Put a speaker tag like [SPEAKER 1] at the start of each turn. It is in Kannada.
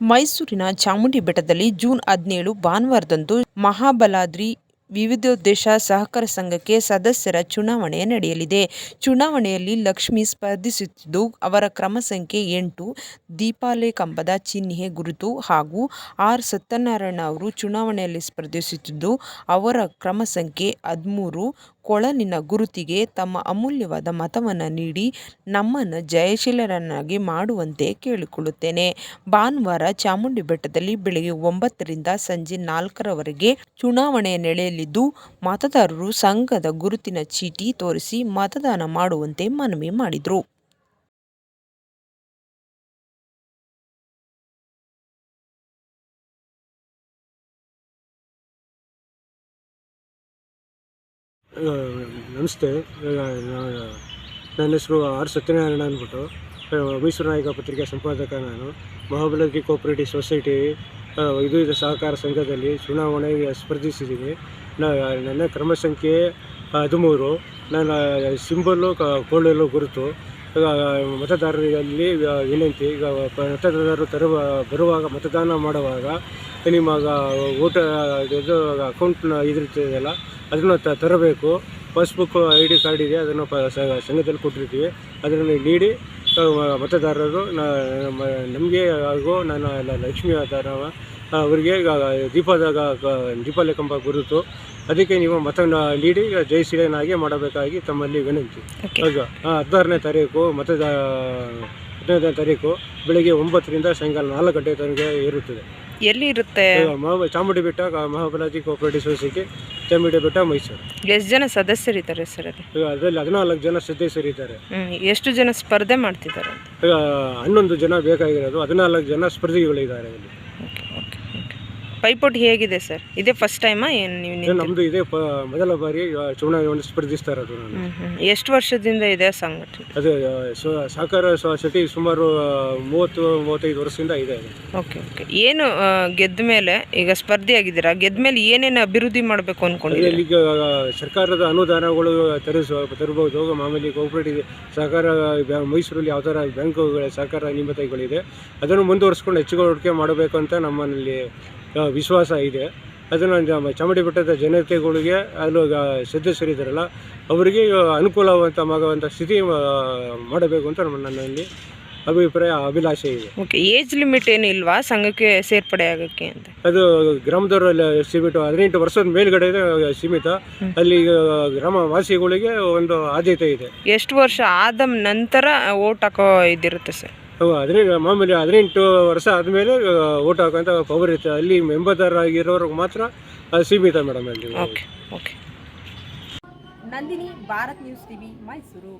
[SPEAKER 1] ಮೈಸೂರಿನ ಚಾಮುಂಡಿ ಬೆಟ್ಟದಲ್ಲಿ ಜೂನ್ ಹದಿನೇಳು ಭಾನುವಾರದಂದು ಮಹಾಬಲಾದ್ರಿ ವಿವಿಧೋದ್ದೇಶ ಸಹಕಾರ ಸಂಘಕ್ಕೆ ಸದಸ್ಯರ ಚುನಾವಣೆ ನಡೆಯಲಿದೆ. ಚುನಾವಣೆಯಲ್ಲಿ ಲಕ್ಷ್ಮಿ ಸ್ಪರ್ಧಿಸುತ್ತಿದ್ದು, ಅವರ ಕ್ರಮ ಸಂಖ್ಯೆ ಎಂಟು, ದೀಪಾಲೆ ಕಂಬದ ಚಿಹ್ನೆ ಗುರುತು ಹಾಗೂ ಆರ್. ಸತ್ಯನಾರಾಯಣ ಅವರು ಚುನಾವಣೆಯಲ್ಲಿ ಸ್ಪರ್ಧಿಸುತ್ತಿದ್ದು, ಅವರ ಕ್ರಮ ಸಂಖ್ಯೆ ಹದಿಮೂರು, ಕೊಳಲಿನ ಗುರುತಿಗೆ ತಮ್ಮ ಅಮೂಲ್ಯವಾದ ಮತವನ್ನು ನೀಡಿ ನಮ್ಮನ್ನು ಜಯಶೀಲರನ್ನಾಗಿ ಮಾಡುವಂತೆ ಕೇಳಿಕೊಳ್ಳುತ್ತೇನೆ. ಭಾನುವಾರ ಚಾಮುಂಡಿ ಬೆಟ್ಟದಲ್ಲಿ ಬೆಳಗ್ಗೆ ಒಂಬತ್ತರಿಂದ ಸಂಜೆ ನಾಲ್ಕರವರೆಗೆ ಚುನಾವಣೆ ನಡೆಯಲಿದ್ದು, ಮತದಾರರು ಸಂಘದ ಗುರುತಿನ ಚೀಟಿ ತೋರಿಸಿ ಮತದಾನ ಮಾಡುವಂತೆ ಮನವಿ ಮಾಡಿದರು.
[SPEAKER 2] ನಮಸ್ತೆ. ನನ್ನ ಹೆಸರು ಆರ್ ಸತ್ಯನಾರಾಯಣ ಅಂದ್ಬಿಟ್ಟು ಮೈಸೂರು ನಾಯಕ ಪತ್ರಿಕೆ ಸಂಪಾದಕ ನಾನು. ಮಹಾಬಲಗಿ ಕೋಆಪರೇಟಿವ್ ಸೊಸೈಟಿ ಇದು ಇದು ಸಹಕಾರ ಸಂಘದಲ್ಲಿ ಚುನಾವಣೆಗೆ ಸ್ಪರ್ಧಿಸಿದ್ದೀನಿ. ನಾನು ನನ್ನ ಕ್ರಮ ಸಂಖ್ಯೆ ಹದಿಮೂರು. ನನ್ನ ಸಿಂಬಲ್ಲು ಕೊಳ್ಳಲು ಗುರುತು. ಮತದಾರರಲ್ಲಿ ವಿನಂತಿ, ಈಗ ಮತದಾರರು ತರುವ, ಬರುವಾಗ ಮತದಾನ ಮಾಡುವಾಗ ನಿಮ್ಮ ಊಟ ಇದು ಅಕೌಂಟ್ನ ಇದಿರ್ತದಲ್ಲ ಅದನ್ನು ತ ತರಬೇಕು. ಪಾಸ್ಬುಕ್ ಐ ಡಿ ಕಾರ್ಡ್ ಇದೆ ಅದನ್ನು ಪ ಸಂಘದಲ್ಲಿ ಕೊಟ್ಟಿರ್ತೀವಿ. ಅದನ್ನು ನೀಡಿ ಮತದಾರರು ನಮಗೆ ಹಾಗೂ ನನ್ನ ಲಕ್ಷ್ಮೀ ಆಧಾರವ ಅವರಿಗೆ ದೀಪದ ದೀಪದಾಗ ಲೆಕ್ಕಂಬ ದೀಪಾವಳಿ ಕಂಬ ಗುರುತು. ಅದಕ್ಕೆ ನೀವು ಮತನ ನೀಡಿ ಜಯಶೀಲನಾಗಿ ಮಾಡಬೇಕಾಗಿ ತಮ್ಮಲ್ಲಿ ವಿನಂತಿ. ಹೌದು ಹದಿನಾರನೇ ತಾರೀಕು ಮತದ ಹದಿನೈದನೇ ತಾರೀಕು ಬೆಳಗ್ಗೆ ಒಂಬತ್ತರಿಂದ ಸಾಯಂಕಾಲ ನಾಲ್ಕು ಗಂಟೆ ತನಕ ಇರುತ್ತದೆ.
[SPEAKER 1] ಎಲ್ಲಿ ಇರುತ್ತೆ?
[SPEAKER 2] ಮಹಾ ಚಾಮುಂಡಿ ಬೆಟ್ಟ ಮಹಾಬಲಾಜಿ ಕೋಪರೇಟಿವ್ ಸೊಸೈಟಿ ಚಾಮುಂಡಿ ಬೆಟ್ಟ ಮೈಸೂರು.
[SPEAKER 1] ಎಷ್ಟು ಜನ ಸದಸ್ಯರಿದ್ದಾರೆ ಸರ್
[SPEAKER 2] ಈಗ ಅದರಲ್ಲಿ ಹದಿನಾಲ್ಕು ಜನ ಸದಸ್ಯರಿದ್ದಾರೆ
[SPEAKER 1] ಹ್ಮ್. ಎಷ್ಟು ಜನ ಸ್ಪರ್ಧೆ ಮಾಡ್ತಿದ್ದಾರೆ?
[SPEAKER 2] ಈಗ ಹನ್ನೊಂದು ಜನ ಬೇಕಾಗಿರೋದು ಹದಿನಾಲ್ಕು ಜನ ಸ್ಪರ್ಧಿಗಳಿದ್ದಾರೆ ಇಲ್ಲಿ
[SPEAKER 1] ಪೈಪೋಟಿ ಹೇಗಿದೆ ಸರ್? ಇದೇ ಫಸ್ಟ್ ಟೈಮಾ ಏನು ನೀವು
[SPEAKER 2] ಇದು
[SPEAKER 1] ನಿಂತಿರೋದು?
[SPEAKER 2] ನಮ್ಮದು ಇದೇ ಪ ಮೊದಲ ಬಾರಿ ಚುನಾವಣೆ ಸ್ಪರ್ಧಿಸ್ತಾ ಇರೋದು ನಾನು.
[SPEAKER 1] ಹ್ಮ್ ಹ್ಮ್. ಎಷ್ಟು ವರ್ಷದಿಂದ ಇದೆ ಸಂಘಟನೆ?
[SPEAKER 2] ಅದು ಆ, ಸ- ಸಹಕಾರ ಸೊಸೈಟಿ ಸುಮಾರು ಆ, ಮೂವತ್ತು ಮೂವತ್ತೈದು ವರ್ಷದಿಂದ ಇದೆ ಅದು.
[SPEAKER 1] Okay okay. ಏನು ಆ, ಗೆದ್ದ ಮೇಲೆ ಈಗ ಸ್ಪರ್ಧೆ ಆಗಿದ್ದೀರಾ? ಗೆದ್ದ ಮೇಲೆ ಏನೇನು ಅಭಿವೃದ್ಧಿ ಮಾಡಬೇಕು ಅನ್ಕೊಂಡಿದ್ದೀರಾ?
[SPEAKER 2] ಅದರಲ್ಲಿ ಈಗ ಸರ್ಕಾರದ ಅನುದಾನಗಳು ತರಿಸುವ ತರಬಹುದು. ಮಾಮೂಲಿ ಕೋಪರೇಟಿವ್ ಸಹಕಾರ ಬ್ಯಾ- ಮೈಸೂರಲ್ಲಿ ಯಾವ ಥರ ಬ್ಯಾಂಕುಗಳ ಸಹಕಾರ ನಿಯಮಿತಗಳಿದೆ. ಅದನ್ನು ಮುಂದುವರಿಸ್ಕೊಂಡು ಹೆಚ್ಚುವರಿಕೆ ಮಾಡಬೇಕು ಅಂತ ನಮ್ಮಲ್ಲಿ ವಿಶ್ವಾಸ ಇದೆ. ಅದನ್ನು ನಮ್ಮ ಚಾಮುಂಡಿ ಬೆಟ್ಟದ ಜನತೆಗಳಿಗೆ ಅಲ್ಲಿ ಸದಸ್ಯರಿದ್ದಾರಲ್ಲ ಅವರಿಗೆ ಅನುಕೂಲವಂತವಾಗುವಂಥ ಸ್ಥಿತಿ ಮಾಡಬೇಕು ಅಂತ ನಮ್ಮ ನನ್ನಲ್ಲಿ ಅಭಿಪ್ರಾಯ ಅಭಿಲಾಷೆ ಇದೆ.
[SPEAKER 1] ಓಕೆ ಏಜ್ ಲಿಮಿಟ್ ಏನು ಇಲ್ವಾ? ಸಂಘಕ್ಕೆ ಸೇರ್ಪಡೆ ಆಗೋಕ್ಕೆ ಅಂತ.
[SPEAKER 2] ಅದು ಗ್ರಾಮದವರಲ್ಲಿ ಸೀಮಿತ ಹದಿನೆಂಟು ವರ್ಷದ ಮೇಲ್ಗಡೆ ಸೀಮಿತ. ಅಲ್ಲಿ ಗ್ರಾಮ ವಾಸಿಗಳಿಗೆ ಒಂದು ಆದ್ಯತೆ ಇದೆ.
[SPEAKER 1] ಎಷ್ಟು ವರ್ಷ ಆದ ನಂತರ ಓಟ್ ಹಾಕೋ ಇದಿರುತ್ತೆ ಸರ್?
[SPEAKER 2] ಅವು ಹದಿನೆಂಟು ಮಾಮೂಲಿ ಹದಿನೆಂಟು ವರ್ಷ ಆದಮೇಲೆ ಓಟ್ ಹಾಕೋಂಥ ಪವರ್ ಇರುತ್ತೆ ಅಲ್ಲಿ ಮೆಂಬರ್ ಆಗಿರೋರ್ಗೆ ಮಾತ್ರ ಅದು ಸೀಮಿತ ಮೇಡಮ್ ಅಲ್ಲಿ.
[SPEAKER 1] Okay okay
[SPEAKER 3] Nandini Bharat news TV Mysuru.